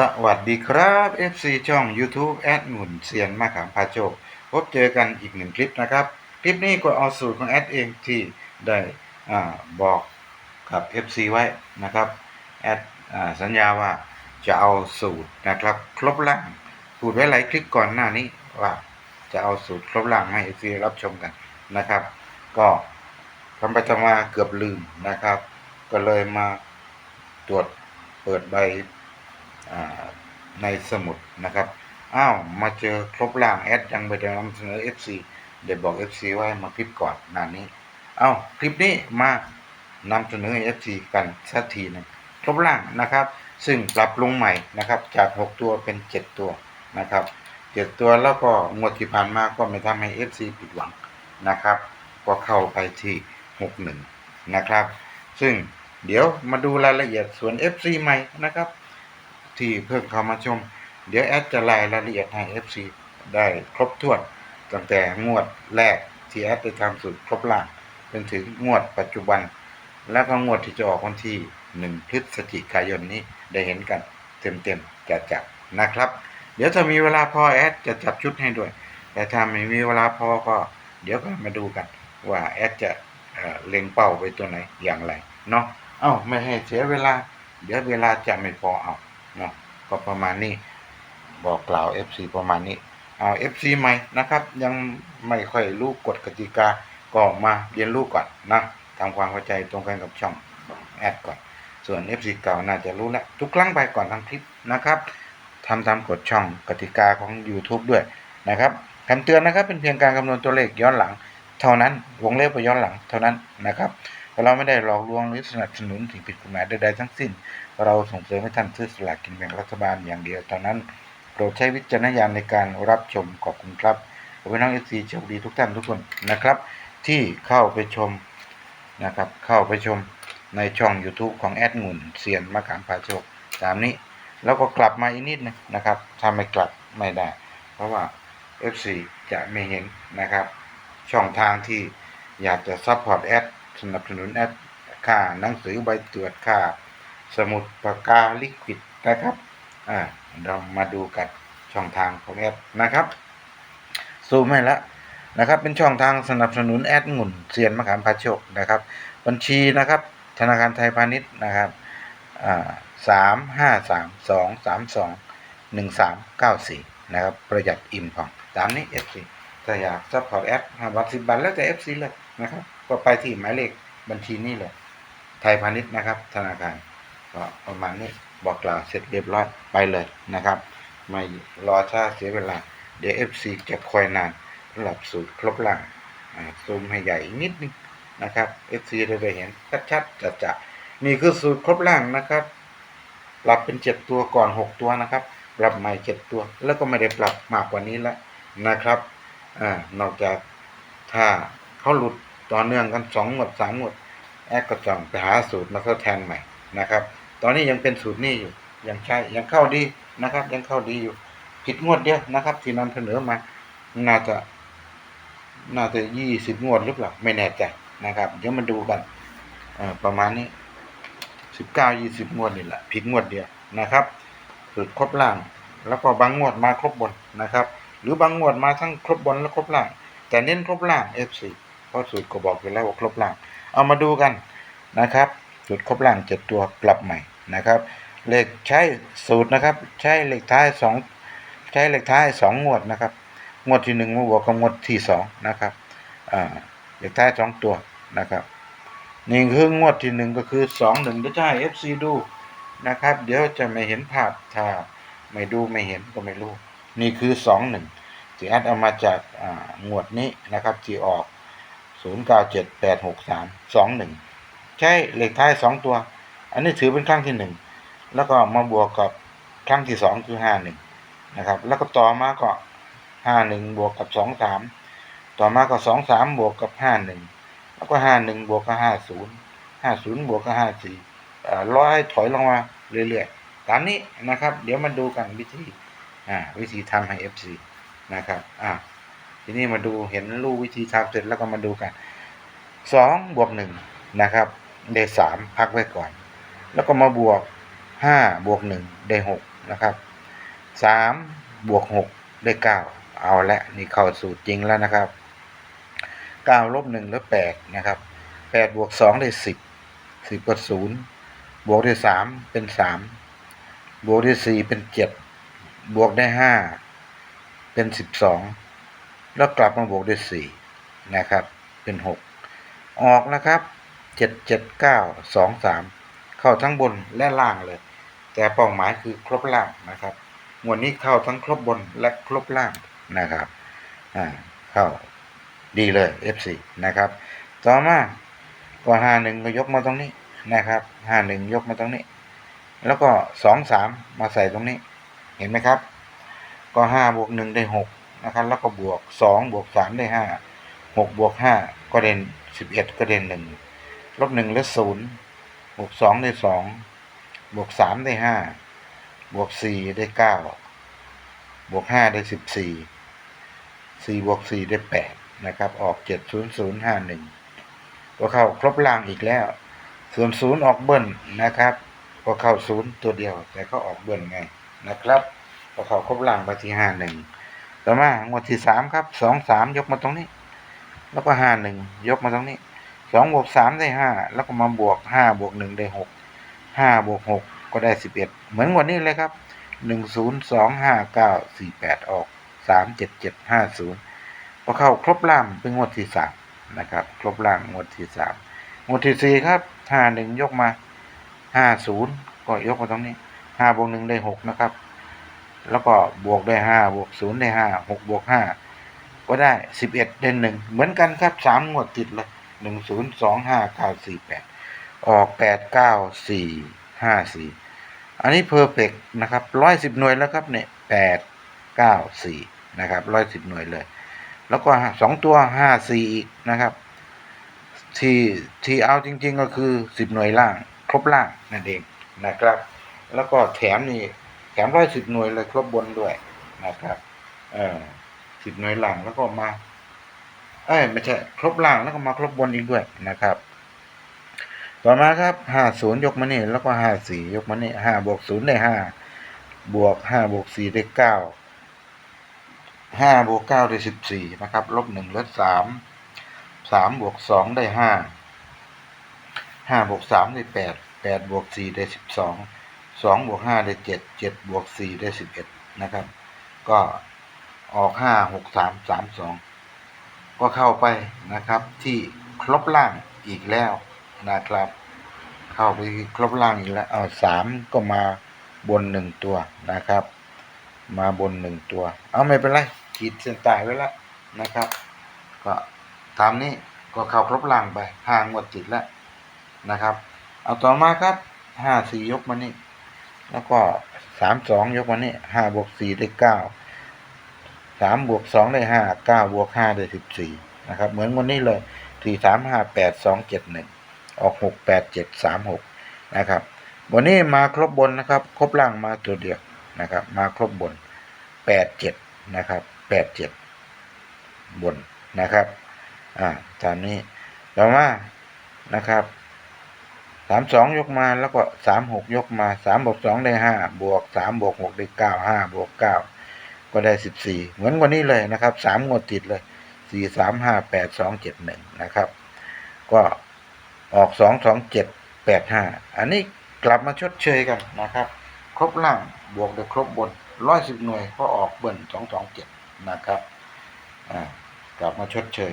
สวัสดีครับ FC ช่อง YouTube แอดหนุนเซียนมาขามพาโจพบเจอกันอีกหนึ่งคลิปนะครับ คลิปนี้ก็เอาสูตรของแอดเองที่ได้อบอกกับ FC ไว้นะครับแอดสัญญาว่าจะเอาสูตรนะครับ ครบล่างพูดไว้หลายคลิปก่อนหน้านี้ว่าจะเอาสูตรครบล่างให้ FC รับชมกันนะครับ ก็ทำไปทำมาเกือบลืมนะครับ ก็เลยมาตรวจเปิดใบ ในสมุดนะครับ อ้าว มาเจอครบล่างแอดยังไปได้นำเสนอ FC เดี๋ยวบอก FC ว่าให้มาคลิปก่อนนานนี้ อ้าว คลิปนี้มานำเสนอ FC กันสักทีหนึงครบล่างนะครับ ซึ่งปรับลงใหม่นะครับ จาก 6 ตัวเป็น 7 ตัวนะครับ 7 ตัวแล้วก็งวดที่ผ่านมาก็ไม่ทำให้ FC ผิดหวังนะครับ ก็เข้าไปที่ 61 นะครับ ซึ่งเดี๋ยวมาดูรายละเอียดส่วน FC ใหม่นะครับ ที่เพิ่งเข้ามาชม เดี๋ยวแอดจะรายรายละเอียดให้ FC ได้ครบถ้วน ตั้งแต่งวดแรกที่แอดไปทำสูตรครบล่างจนถึงงวดปัจจุบัน แล้วก็งวดที่จะออกวันที่ 1 พฤศจิกายนนี้ได้เห็นกันเต็มๆจะจัดนะครับ เดี๋ยวถ้ามีเวลาพอแอดจะจับชุดให้ด้วย แต่ถ้าไม่มีเวลาพอก็ เดี๋ยวก็มาดูกัน ว่าแอดจะเเล็งเป้าไปตัวไหนอย่างไรเนาะเอ้าไม่ให้เสียเวลา เดี๋ยวเวลาจะไม่พอเอา เนาะก็ประมาณนี้บอกกล่าว FC ประมาณนี้เอา FC ใหม่นะครับ ยังไม่ค่อยรู้กฎกติกาก็มาเรียนรู้ก่อนนะทำความเข้าใจตรงกันกับช่องแอดก่อน ส่วน FC เก่าน่าจะรู้แล้วทุกครั้งไปก่อนทำคลิปนะครับทำตามกฎช่องกติกาของ YouTube ด้วยนะครับคำเตือนนะครับเป็นเพียงการคำนวณตัวเลขย้อนหลัง เท่านั้นวงเล็บไปย้อนหลังเท่านั้นนะครับเราไม่ได้หลอกลวงหรือสนับสนุนสิ่งผิดกฎหมายใดๆทั้งสิ้น เราส่งเสริมให้ท่านซื้อสลากกินแบ่งรัฐบาลอย่างเดียวเท่านั้นโปรดใช้วิจารณญาณในการรับชมขอบคุณครับขอให้น้องเอซีโชคดีทุกท่านทุกคนนะครับ ที่เข้าไปชมนะครับเข้าไปชมในช่อง YouTube ของแอดงุ่นเซียนมะขามพาโชคตามนี้ แล้วก็กลับมาอีกนิดนึงนะครับถ้าไม่กลับไม่ได้ เพราะว่า FC จะไม่เห็นนะครับ ช่องทางที่อยากจะซัพพอร์ตแอดสนับสนุนแอดค่าหนังสือใบตรวจค่า สมุดปากกาลิควิดนะครับอ่าเรามาดูกันช่องทางของแอดนะครับซูมให้แล้วนะครับ เป็นช่องทางสนับสนุนแอดงุ่นเซียนมะขามพาโชคนะครับ บัญชีนะครับ ธนาคารไทยพาณิชย์นะครับอ่าสามห้าสามสองสามสองหนึ่งสามเก้าสี่นะครับ ประหยัดอิ่มพองตามนี้ FC ถ้าอยากซัพพอร์ตแอดห้าบาทสิบบาทแล้วแต่ FC เลยนะครับ ก็ไปที่หมายเลขบัญชีนี่เลยไทยพาณิชย์นะครับ ธนาคาร ก็ประมาณนี้บอกกล่าวเสร็จเรียบร้อยไปเลยนะครับ ไม่รอช้าเสียเวลา เดี๋ยว FC จะคอยนานสำหรับสูตรครบหล่างซูมให้ใหญ่นิดนึงนะครับ FC จะได้เห็นชัดๆจะจะนี่คือสูตรครบล่างนะครับ ปรับเป็นเจ็ดตัวก่อนหกตัวนะครับ ปรับใหม่เจ็ดตัว แล้วก็ไม่ได้ปรับมากกว่านี้แล้วนะครับอ่านอกจากถ้าเขาหลุดต่อเนื่องกันสองหมดสามหมดแอดก็ต้องไปหาสูตรมาทดแทนใหม่นะครับ ตอนนี้ยังเป็นสูตรนี้อยู่ ยังใช้ยังเข้าดีนะครับ ยังเข้าดีอยู่ ผิดงวดเดียวนะครับ ที่นำเสนอมา น่าจะ น่าจะยี่สิบงวดหรือเปล่าไม่แน่ใจนะครับเดี๋ยวมาดูกันประมาณนี้สิบเก้ายี่สิบงวดนี่แหละผิดงวดเดียวนะครับสูตรครบล่าง แล้วก็บางงวดมาครบบนนะครับ หรือบางงวดมาทั้งครบบนและครบล่าง แต่เน้นครบล่าง F4 เพราะสูตรก็บอกอยู่แล้วว่าครบล่าง เอามาดูกันนะครับ จุดครบล่างเจ็ดตัวกลับใหม่นะครับ เลขใช้สูตรนะครับ ใช้เลขท้ายสองใช้เลขท้ายสองงวดนะครับ งวดที่หนึ่งมาบวกกับงวดที่สองนะครับเลขท้ายสองตัวนะครับนี่คืองวดที่หนึ่งก็คือสองหนึ่งจะให้เอฟซีดูนะครับ เดี๋ยวจะไม่เห็นภาพถ้าไม่ดูไม่เห็นก็ไม่รู้ นี่คือสองหนึ่งที่แอดเอามาจากงวดนี้นะครับที่ออก 09786321 ใช่เลขท้ายสองตัว อันนี้ถือเป็นครั้งที่หนึ่งแล้วก็มาบวกกับครั้งที่สองคือห้าหนึ่งนะครับ แล้วก็ต่อมาก็ห้าหนึ่งบวกกับสองสามต่อมาก็สองสามบวกกับห้าหนึ่งแล้วก็ห้าหนึ่งบวกกับห้าศูนย์ห้าศูนย์บวกกับห้าสี่ร้อยถอยลงมาเรื่อยๆตามนี้นะครับ เดี๋ยวมาดูกันวิธีอ่าวิธีทำให้ FC นะครับอ่าทีนี้มาดูเห็นรูปวิธีทำเสร็จแล้วก็มาดูกันสองบวกหนึ่งนะครับ ได้สามพักไว้ก่อน แล้วก็มาบวกห้าบวกหนึ่งได้หกนะครับสามบวกหกได้เก้าเอาละนี่เข้าสูตรจริงแล้วนะครับเก้าลบหนึ่งแล้วแปดนะครับแปดบวกสองได้สิบสิบก็ศูนย์บวกได้สามเป็นสามบวกได้สี่เป็นเจ็ดบวกได้ห้าเป็นสิบสองแล้วกลับมาบวกได้สี่นะครับ เป็นหกออกนะครับ เจ็ดเจ็ดเก้าสองสามเข้าทั้งบนและล่างเลย แต่เป้าหมายคือครบล่างนะครับงวดนี้เข้าทั้งครบบนและครบล่างนะครับอ่าเข้าดีเลย F4 นะครับ ต่อมาก็ห้าหนึ่งก็ยกมาตรงนี้นะครับห้าหนึ่งยกมาตรงนี้ แล้วก็สองสามมาใส่ตรงนี้เห็นไหมครับ ก็ห้าบวกหนึ่งได้หกนะครับ แล้วก็บวกสองบวกสามได้ห้าหกบวกห้าก็เด่นสิบเอ็ดก็เด่นหนึ่ง ลบหนึ่งเหลือศูนย์บวกสองได้สองบวกสามได้ห้าบวกสี่ได้เก้าบวกห้าได้สิบสี่สี่บวกสี่ได้แปดนะครับ ออกเจ็ดศูนย์ศูนย์ห้าหนึ่งก็เข้าครบล่างอีกแล้วส่วนศูนย์ออกเบิ้ลนะครับ ก็เข้าศูนย์ตัวเดียว แต่ก็ออกเบิ้ลไงนะครับก็เข้าครบล่างไปที่ห้าหนึ่งต่อมางวดที่สามครับสองสามยกมาตรงนี้ แล้วก็ห้าหนึ่งยกมาตรงนี้ สองบวกสามได้ห้าแล้วก็มาบวกห้าบวกหนึ่งได้หกห้าบวกหกก็ได้สิบเอ็ดเหมือนวันนี้เลยครับหนึ่งศูนย์สองห้าเก้าสี่แปดออกสามเจ็ดเจ็ดห้าศูนย์พอเข้าครบล่างเป็นงวดที่สามนะครับ ครบล่างงวดที่สามงวดที่สี่ครับห้าหนึ่งยกมาห้าศูนย์ก็ยกมาตรงนี้ห้าบวกหนึ่งได้หกนะครับ แล้วก็บวกได้ห้าบวกศูนย์ได้ห้าหกบวกห้าก็ได้สิบเอ็ดเด่นหนึ่งเหมือนกันครับสามงวดติดเลย หนึ่งศูนย์สองห้าเก้าสี่แปดออกแปดเก้าสี่ห้าสี่อันนี้เพอร์เฟกนะครับร้อยสิบหน่วยแล้วครับเนี่ยแปดเก้าสี่นะครับร้อยสิบหน่วยเลย แล้วก็สองตัวห้าสี่อีกนะครับที่ที่เอาจริง ๆ ก็คือสิบหน่วยล่าง ครบล่างนั่นเองนะครับ แล้วก็แถมนี่แถมร้อยสิบหน่วยเลยครบบนด้วยนะครับเออสิบหน่วยล่างแล้วก็มา เอ้ยไม่ใช่ครบล่างแล้วก็มาครบบนอีกด้วยนะครับ ต่อมาครับห้าศูนย์ยกมานี่แล้วก็ห้าสี่ยกมานี่ห้าบวกศูนย์ได้ห้าบวกห้าบวกสี่ได้เก้าห้าบวกเก้าได้สิบสี่นะครับ ลบหนึ่งลือสามสามบวกสองได้ห้าห้าบวกสามได้แปดแปดบวกสี่ได้สิบสองสองบวกห้าได้เจ็ดเจ็ดบวกสี่ได้สิบเอ็ดนะครับ ก็ออกห้าหกสามสามสอง ก็เข้าไปนะครับที่ครบล่างอีกแล้วนะครับ เข้าไปครบล่างอีกแล้วเอาสามก็มาบนหนึ่งตัวนะครับ มาบนหนึ่งตัว เอาไม่เป็นไรขีดเส้นใต้ไว้แล้วนะครับ ก็ตามนี้ก็เข้าครบล่างไปห่างหมดจิตแล้วนะครับ เอาต่อมาครับห้าสี่ยกมานี่แล้วก็สามสองยกมานี่ห้าบวกสี่ได้เก้า สามบวกสองได้ห้าเก้าบวกห้าได้สิบสี่นะครับ เหมือนวันนี้เลยสี่สามห้าแปดสองเจ็ดหนึ่งออกหกแปดเจ็ดสามหกนะครับ วันนี้มาครบบนนะครับ ครบล่างมาตัวเดียวนะครับ มาครบบนแปดเจ็ดนะครับแปดเจ็ดบนนะครับอ่าตามนี้ต่อมานะครับสามสองยกมาแล้วก็สามหกยกมาสามบวกสองได้ห้าบวกสามบวกหกได้เก้าห้าบวกเก้า ก็ได้สิบสี่เหมือนวันนี้เลยนะครับสามงวดติดเลยสี่สามห้าแปดสองเจ็ดหนึ่งนะครับ ก็ออกสองสองเจ็ดแปดห้าอันนี้กลับมาชดเชยกันนะครับ ครบล่างบวกด้วยครบบนร้อยสิบหน่วยก็ออกเบิ้ลสองสองเจ็ดนะครับอ่ากลับมาชดเชย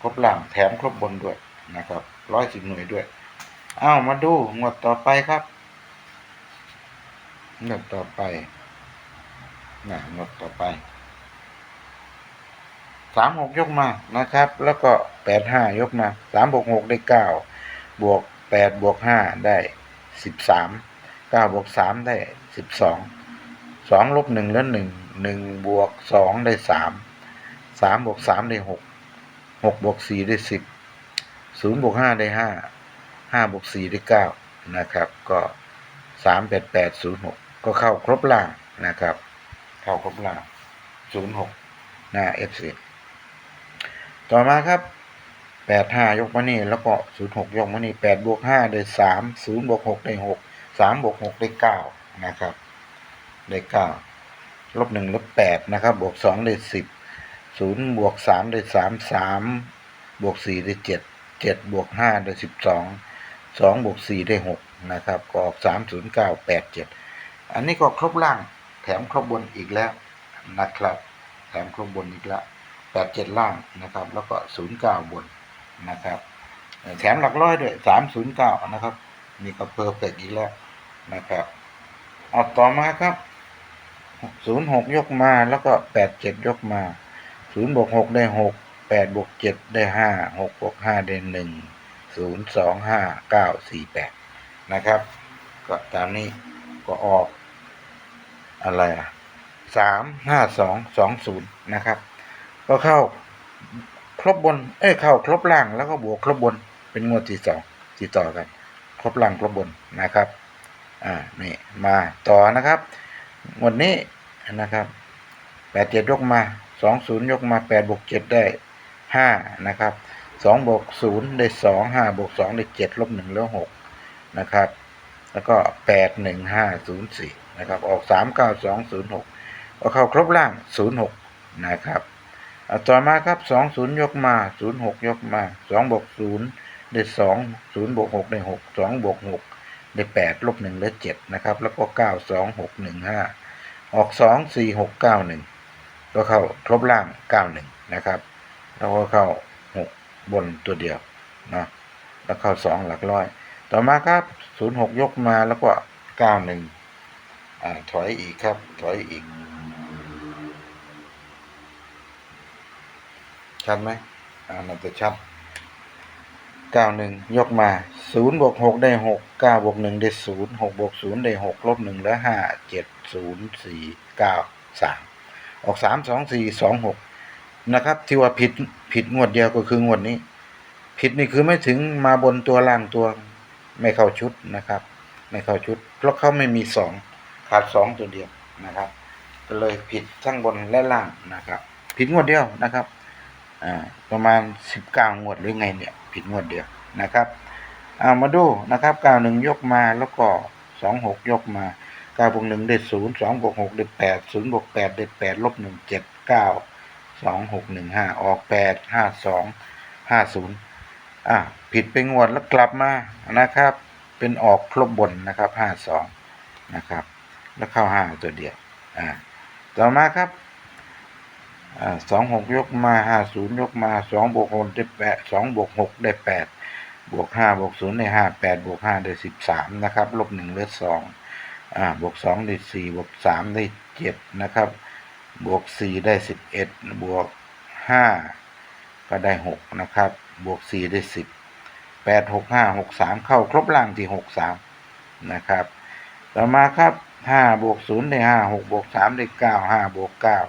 ครบล่างแถมครบบนด้วยนะครับร้อยสิบหน่วยด้วยอ้าวมาดูงวดต่อไปครับงวดต่อไป นะงดต่อไปสามหกยกมานะครับ แล้วก็แปดห้ายกมาสามบวกหกได้เก้าบวกแปดบวกห้าได้สิบสามเก้าบวกสามได้สิบสองสองลบหนึ่งแล้วหนึ่งหนึ่งบวกสองได้สามสามบวกสามได้หกหกบวกสี่ได้สิบศูนย์บวกห้าได้ห้าห้าบวกสี่ได้เก้านะครับ ก็สามแปดแปดศูนย์หกก็เข้าครบล่างนะครับ เข้าครบลางศูนย์หกหน้า F สิต่อมาครับแปดห้ายกมานี่แล้วก็ศูนย์หกยกมานี่แปดบวกห้าได้สามศูนย์บวกหกได้หกสามบวกหกได้เก้านะครับได้เก้าลบหนึ่งลบแปดนะครับ บวกสองได้สิบศูนย์บวกสามได้สามสามบวกสี่ได้เจ็ดเจ็ดบวกห้าได้สิบสองสองบวกสี่ได้หกนะครับ ก็ออกสามศูนย์เก้าแปดเจ็ดอันนี้ก็ครบล่าง แถมครบบนอีกแล้วนะครับ แถมครบบนอีกแล้วแปดเจ็ดล่างนะครับ แล้วก็ศูนย์เก้าบนนะครับ แถมหลักร้อยด้วยสามศูนย์เก้านะครับนี่ก็เพอร์เฟกอีกแล้วนะครับเอาต่อมาครับศูนย์หกยกมาแล้วก็แปดเจ็ดยกมาศูนย์บวกหกได้หกแปดบวกเจ็ดได้ห้าหกบวกห้าได้หนึ่งศูนย์สองห้าเก้าสี่แปดนะครับ ก็ตามนี้ก็ออก อะไรอะสามห้าสองสองศูนย์นะครับ ก็เข้าครบบน เอ้ยเข้าครบล่างแล้วก็บวกครบบน เป็นงวดที่สองที่ต่อกัน ครบล่างครบบนนะครับ อ่านี่มาต่อนะครับงวดนี้นะครับแปดเจ็ดยกมาสองศูนย์ยกมาแปดบวกเจ็ดได้ห้านะครับสองบวกศูนย์ได้สองห้าบวกสองได้เจ็ดลบหนึ่งแล้วหกนะครับ แล้วก็แปดหนึ่งห้าศูนย์สี่ นะครับ ออกสามเก้าสองศูนย์หกก็เข้าครบล่างศูนย์หกนะครับต่อมาครับสองศูนย์ยกมาศูนย์หกยกมาสองบวกศูนย์ได้สองศูนย์บวกหกได้หกสองบวกหกได้แปดลบหนึ่งเหลือเจ็ดนะครับ แล้วก็เก้าสองหกหนึ่งห้าออกสองสี่หกเก้าหนึ่งก็เข้าครบล่างเก้าหนึ่งนะครับแล้วก็เข้าหกบนตัวเดียวนะแล้วเข้าสองหลักร้อย ต่อมาครับศูนย์หกยกมาแล้วก็เก้าหนึ่ง อถอยอีกครับ ถอยอีก ชัดไหมอ่ามันจะชัดเก้าหนึ่งยกมาศูนย์บวกหกได้หกเก้าบวกหนึ่งได้ศูนย์หกบวกศูนย์ได้หกลบหนึ่งแล้วห้าเจ็ดศูนย์สี่เก้าสามออกสามสองสี่สองหกนะครับ ที่ว่าผิดผิดงวดเดียวก็คืองวดนี้ ผิดนี่คือไม่ถึงมาบนตัวล่างตัว ไม่เข้าชุดนะครับ ไม่เข้าชุด เพราะเขาไม่มีสอง ขาดสองตัวเดียวนะครับก็เลยผิดทั้งบนและล่างนะครับ ผิดงวดเดียวนะครับอ่าประมาณสิบเก้างวดหรือไงเนี่ยผิดงวดเดียวนะครับเอามาดูนะครับเก้าหนึ่งยกมาแล้วก็สองหกยกมาเก้าบวกหนึ่งได้ศูนย์สองบวกหกได้แปดศูนย์บวกแปดได้แปดลบหนึ่งเจ็ดเก้าสองหกหนึ่งห้าออกแปดห้าสองห้าศูนย์อะผิดไปงวดแล้วกลับมานะครับ เป็นออกครบบนนะครับห้าสองนะครับ แล้วเข้าห้าตัวเดียวอ่าต่อมาครับอสองหกยกมาห้าศูนย์ยกมาสองบวกหกได้แปดสองบวกหกได้แปดบวกห้าบวกศูนย์ได้ห้าแปดบวกห้าได้สิบสามนะครับลบหนึ่งเหลือสองอ่าบวกสองได้สี่บวกสามได้เจ็ดนะครับ บวกสี่ได้สิบเอ็ดบวกห้าก็ได้หกนะครับ บวกสี่ได้สิบแปดหกห้าหกสามเข้าครบล่างที่หกสามนะครับ ต่อมาครับ ห้าบวกศูนย์ได้ห้าหกบวกสามได้เก้าห้าบวกเก้า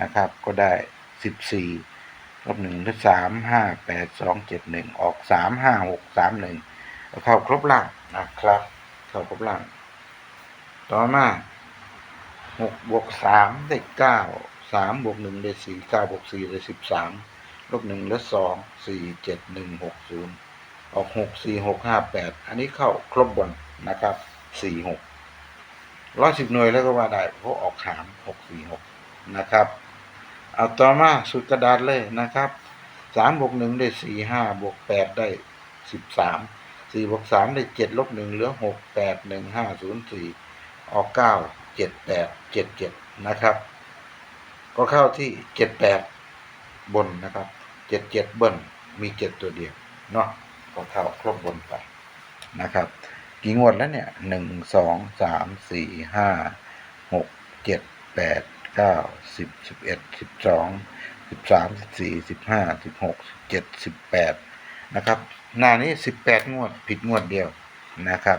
นะครับ ก็ได้สิบสี่ลบหนึ่งได้สามห้าแปดสองเจ็ดหนึ่งออกสามห้าหกสามหนึ่งเข้าครบล่างนะครับ เข้าครบล่าง ต่อมาหกบวกสามได้เก้าสามบวกหนึ่งได้สี่เก้าบวกสี่ได้สิบสามลบหนึ่งได้สองสี่เจ็ดหนึ่งหกศูนย์ออกหกสี่หกห้าแปดอันนี้เข้าครบบนนะครับสี่หก ร้อยสิบหน่วยแล้วก็ว่าได้เพราะออกหามหกสี่หกนะครับเอาต่อมาสุดกระดาษเลยนะครับสามบวกหนึ่งได้สี่ห้าบวกแปดได้สิบสามสี่บวกสามได้เจ็ดลบหนึ่งเหลือหกแปดหนึ่งห้าศูนย์สี่ออกเก้าเจ็ดแปดเจ็ดเจ็ดนะครับ ก็เข้าที่เจ็ดแปดบนนะครับเจ็ดเจ็ดบิ้ลมีเจ็ดตัวเดียวเนาะก็เข้าครบบนไปนะครับ กี่งวดแล้วเนี่ยหนึ่งสองสามสี่ห้าหกเจ็ดแปดเก้าสิบสิบเอ็ดสิบสองสิบสามสิบสี่สิบห้าสิบหกสิบเจ็ดสิบแปดนะครับหน้านี้สิบแปดงวดผิดงวดเดียวนะครับ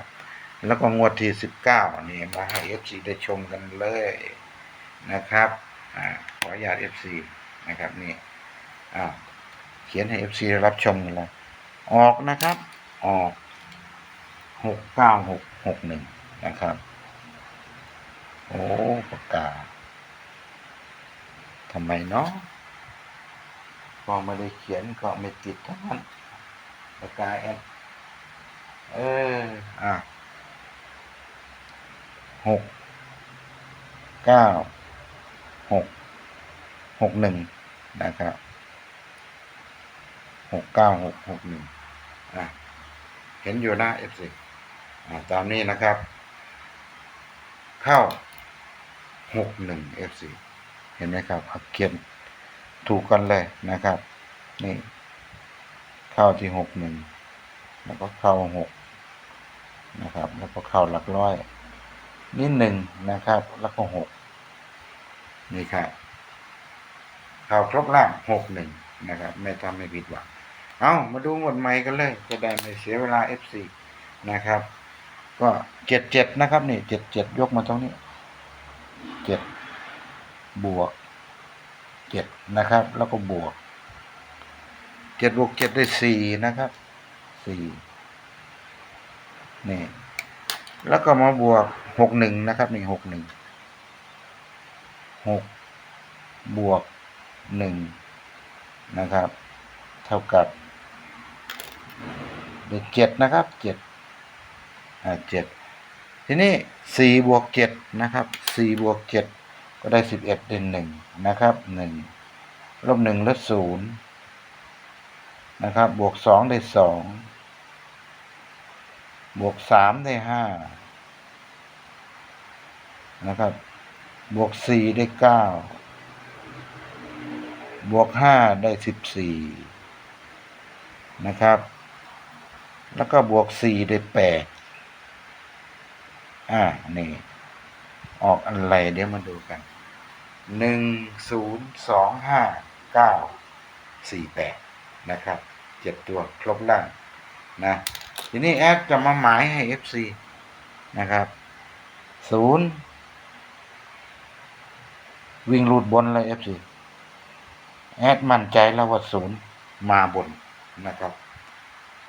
แล้วก็งวดที่สิบเก้านี่มาให้เอฟซีได้ชมกันเลยนะครับอ่าขออนุญาตเอฟซีนะครับนี่อ่าเขียนให้เอฟซีรับชมกันเลยออกนะครับ ออก หกเก้าหกหกหนึ่งนะครับ โอ้ปากกาทำไมเนาะพอไม่ได้เขียนก็ไม่ติดทั้งนั้นปากกาแอดเอออะหกเก้าหกหกหนึ่งนะครับหกเก้าหกหกหนึ่งอะเห็นอยู่นะเอฟซี ตามนี้นะครับ เข้าหกหนึ่งเอฟซีเห็นไหมครับเอาเขียนถูกกันเลยนะครับ นี่ เข้าที่หกหนึ่งแล้วก็เข้าหกนะครับ แล้วก็เข้าหลักร้อยนี่หนึ่งนะครับ แล้วก็หกนี่ครับเข้าครบล่างหกหนึ่งนะครับ ไม่ทำให้ผิดหวังเอามาดูหมดใหม่กันเลย จะได้ไม่เสียเวลา FC นะครับ ก็เจ็ดเจ็ดนะครับนี่เจ็ดเจ็ดยกมาตรงนี้เจ็ดบวกเจ็ดนะครับ แล้วก็บวกเจ็ดบวกเจ็ดได้สี่นะครับสี่นี่ แล้วก็มาบวกหกหนึ่งนะครับนี่หกหนึ่งหกบวกหนึ่งนะครับ เท่ากับได้เจ็ดนะครับเจ็ด เจ็ดทีนี้สี่บวกเจ็ดนะครับสี่บวกเจ็ดก็ได้สิบเอ็ดเด่นหนึ่งนะครับหนึ่งลบหนึ่งลบศูนย์นะครับบวกสองได้สองบวกสามได้ห้านะครับบวกสี่ได้เก้าบวกห้าได้สิบสี่นะครับ แล้วก็บวกสี่ได้แปด อ่า นี่ ออกอะไรเดี๋ยวมาดูกันหนึ่งศูนย์สองห้าเก้าสี่แปดนะครับเจ็ดตัวครบล่างนะ ทีนี้แอดจะมาหมายให้ FC นะครับศูนย์วิ่งรูดบนเลย FC แอดมั่นใจแล้วว่าศูนย์มาบนนะครับ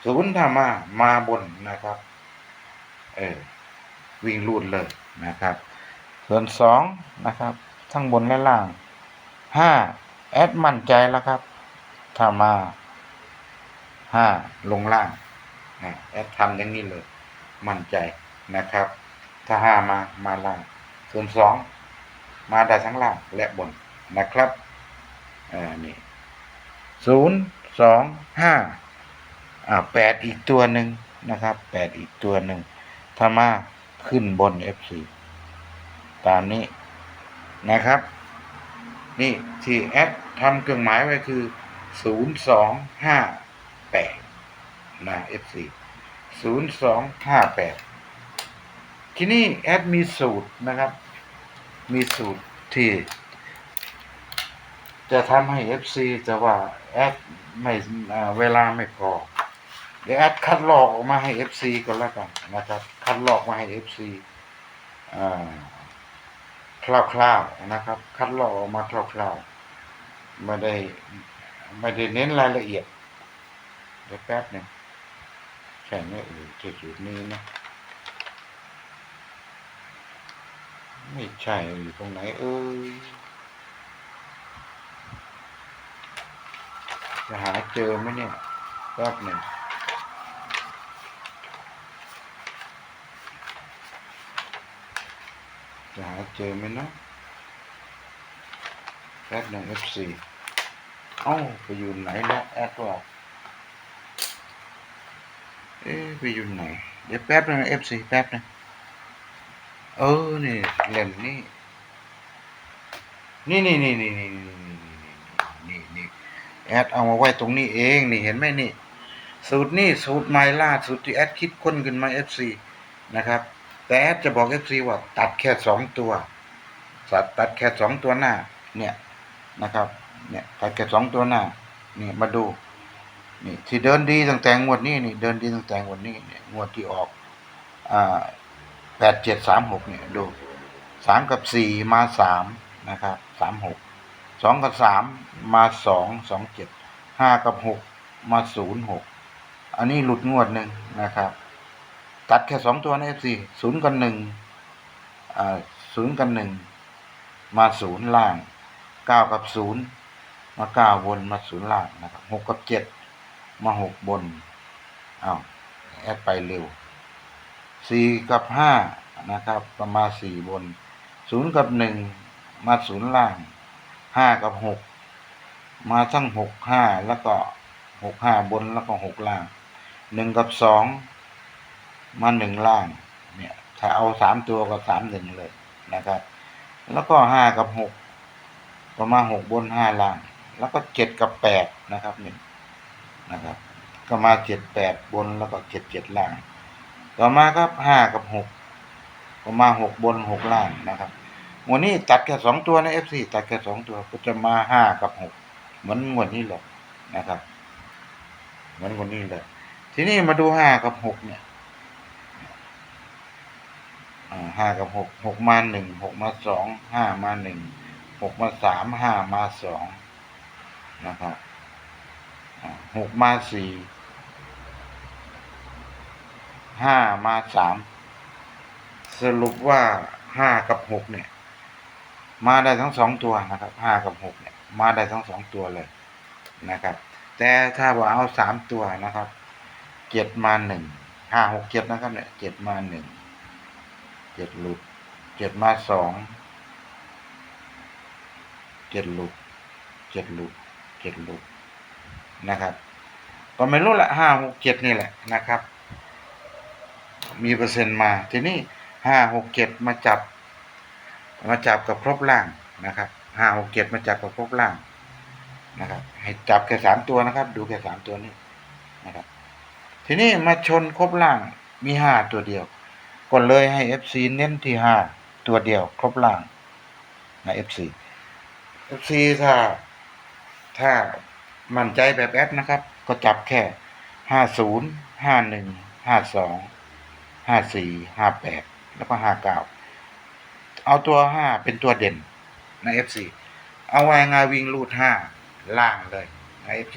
ศูนย์ถ้ามามาบนนะครับ เออ วิ่งรูดเลยนะครับ ส่วนสองนะครับ ทั้งบนและล่างห้าแอดมั่นใจแล้วครับ ถ้ามาห้าลงล่างนะแอดทำอย่างนี้เลย มั่นใจนะครับ ถ้าห้ามามาล่าง ส่วนสองมาได้ทั้งล่างและบนนะครับอ่านี่ศูนย์สองห้าอ่าแปดอีกตัวหนึ่งนะครับแปดอีกตัวหนึ่งถ้ามา ขึ้นบน FC ตามนี้นะครับ นี่ที่แอดทำเครื่องหมายไว้คือศูนย์สองห้าแปดนะ FC ศูนย์สองห้าแปดที่นี่แอดมีสูตรนะครับ มีสูตรที่จะทำให้ FC จะว่าแอดไม่เวลาไม่พอ ดี๋ยวแอดคัดลอกออกมาให้ FC ก็แล้วกันนะครับ คัดลอกมาให้ FC อ่าคร่าวๆนะครับ คัดลอกออกมาคร่าวๆไม่ได้ไม่ได้เน้นรายละเอียดเดี๋ยวแป๊บหนึงใช่ไหมเออที่สูตรนี้นะไม่ใช่อยู่ตรงไหนเอ้ยจะหาเจอไหมเนี่ยแป๊บหนึ่ง จะหาเจอไหมเนาะแป๊บหนึ่ง F4 เอ้าไปอยู่ไหนแล้วแอดว่าเอ๊ะไปอยู่ไหน เดี๋ยวแป๊บหนึง F4 แป๊บหนึงเออนี่เล่มนี่นี่นี่นี่นี่นี่นี่นี่นี่แอดเอามาไว้ตรงนี้เองนี่เห็นไหมนี่ สูตรนี่สูตรไมล่าสูตรที่แอดคิดค้นขึ้นมา FC นะครับ แต่จะบอก FC ว่า ตัดแค่สองตัวสัตว์ตัดแค่สองตัวหน้า เนี่ยนะครับ เนี่ยตัดแค่สองตัวหน้า นี่มาดู นี่ที่เดินดีตั้งแต่งวดนี้นี่เดินดีตั้งแต่งวดนี้เนี่ยงวดที่ออกอ่าแปดเจ็ดสามหกเนี่ยดูสามกับสี่มาสามนะครับสามหกสองกับสามมาสองสองเจ็ดห้ากับหกมาศูนย์หกอันนี้หลุดงวดหนึ่งนะครับ ตัดแค่สองตัวนะเอฟซีศูนย์กับหนึ่งอ่าศูนย์กับหนึ่งมาศูนย์ล่างเก้ากับศูนย์มาเก้าบนมาศูนย์ล่างนะครับหกกับเจ็ดมาหกบนอ้าวแอดไปเร็วสี่กับห้านะครับประมาณสี่บนศูนย์กับหนึ่งมาศูนย์ล่างห้ากับหกมาทั้งหกห้าแล้วก็หกห้าบนแล้วก็หกล่างหนึ่งกับสอง มาหนึ่งล่าง เนี่ย ถ้าเอาสามตัวก็สามหนึ่งเลยนะครับ แล้วก็ห้ากับหกก็มาหกบนห้าล่าง แล้วก็เจ็ดกับแปดนะครับหนึ่งนะครับ ก็มาเจ็ดแปดบนแล้วก็เจ็ดเจ็ดล่าง ต่อมาครับห้ากับหกก็มาหกบนหกล่างนะครับวันนี้ตัดแค่สองตัวนะเอฟซีตัดแค่สองตัวก็จะมาห้ากับหกเหมือนงวดนี้เลยนะครับ เหมือนงวันนี้เลยทีนี้มาดูห้ากับหกเนี่ย ห้ากับหกหกมาหนึ่งหกมาสองห้ามาหนึ่งหกมาสามห้ามาสองนะครับหกมาสี่ห้ามาสามสรุปว่าห้ากับหกเนี่ย มาได้ทั้งสองตัวนะครับห้ากับหกเนี่ย มาได้ทั้งสองตัวเลยนะครับ แต่ถ้าว่าเอาสามตัวนะครับเจ็ดมาหนึ่งห้าหกเจ็ดนะครับเนี่ยเจ็ดมาหนึ่ง เจ็ดหลุดเจ็ดมาสองเจ็ดหลุดเจ็ดหลุดเจ็ดหลุดนะครับ ก็ไม่รู้ละห้าหกเจ็ดนี่แหละนะครับ มีเปอร์เซ็นต์มาทีนี้ห้าหกเจ็ดมาจับ มาจับกับครบล่างนะครับห้าหกเจ็ดมาจับกับครบล่างนะครับ ให้จับแค่สามตัวนะครับ ดูแค่สามตัวนี้นะครับ ทีนี้มาชนครบล่างมีห้าตัวเดียว ก็เลยให้ FC เน้นที่ห้าตัวเดียวครบล่างนะ FC FC ถ้า ถ้ามั่นใจแบบแอดนะครับ ก็จับแค่ห้าศูนย์ห้าหนึ่งห้าสองห้าสี่ห้าแปดแล้วก็ห้าเก้าเอาตัวห้าเป็นตัวเด่นใน FC เอาไว้งาวิ่งรูดห้าล่างเลยใน FC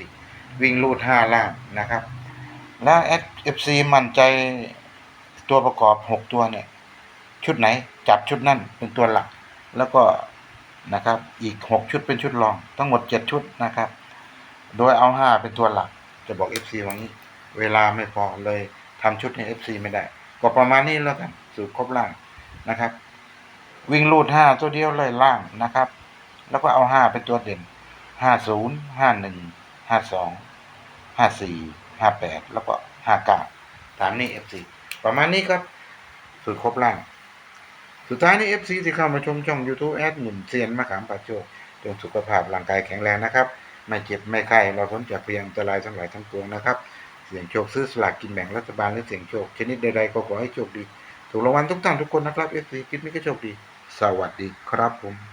วิ่งรูดห้าล่างนะครับ แล้ว FC มั่นใจ ตัวประกอบหกตัวเนี่ย ชุดไหนจับชุดนั่นเป็นตัวหลัก แล้วก็นะครับ อีกหกชุดเป็นชุดรอง ทั้งหมดเจ็ดชุดนะครับ โดยเอาห้าเป็นตัวหลัก จะบอก FC ว่างี้ เวลาไม่พอเลยทำชุดให้ FC ไม่ได้ ก็ประมาณนี้แล้วกันสูตรครบล่างนะครับ วิ่งรูดห้าตัวเดียวเลยล่างนะครับ แล้วก็เอาห้าเป็นตัวเด่นห้าศูนย์ห้าหนึ่งห้าสองห้าสี่ห้าแปดแล้วก็ห้าเก้าตามนี้ FC ประมาณนี้ครับสูตรครบล่าง สุดท้ายนี้ FC ที่เข้ามาชมช่อง YouTube แอดหมุนเซียนมะขามปาโจกจงสุขภาพร่างกายแข็งแรงนะครับ ไม่เจ็บไม่ไข้เราพ้นจากเพียงอันตรายทั้งหลายทั้งปวงนะครับ เสี่ยงโชคซื้อสลากกินแบ่งรัฐบาลหรือเสี่ยงโชค ชนิดใดๆก็ขอให้โชคดี ถูกรางวัลทุกท่านทุกคนนะครับ FC คลิปนี้ก็โชคดี สวัสดีครับผม